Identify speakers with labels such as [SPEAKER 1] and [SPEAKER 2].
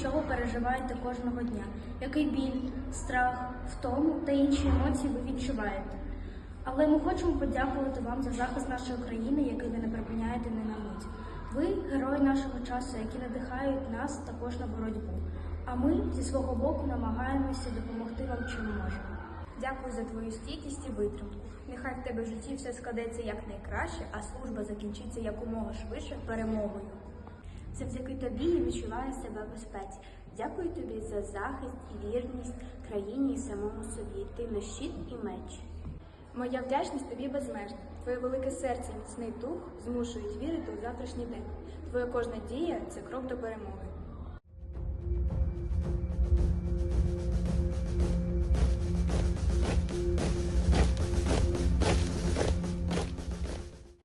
[SPEAKER 1] що ви переживаєте кожного дня, який біль, страх, втому та інші емоції ви відчуваєте. Але ми хочемо подякувати вам за захист нашої країни, який ви не припиняєте ні на мить. Ви герої нашого часу, які надихають нас також на боротьбу. А ми зі свого боку намагаємося допомогти вам чим можемо.
[SPEAKER 2] Дякую за твою стійкість і витримку. Нехай в тебе в житті все складеться якнайкраще, а служба закінчиться якомога швидше перемогою.
[SPEAKER 3] Завдяки тобі я відчуваю себе безпеці. Дякую тобі за захист і вірність країні і самому собі. Ти на щит і меч.
[SPEAKER 2] Моя вдячність тобі безмежна. Твоє велике серце, і міцний дух змушують вірити у завтрашній день. Твоя кожна дія це крок до перемоги.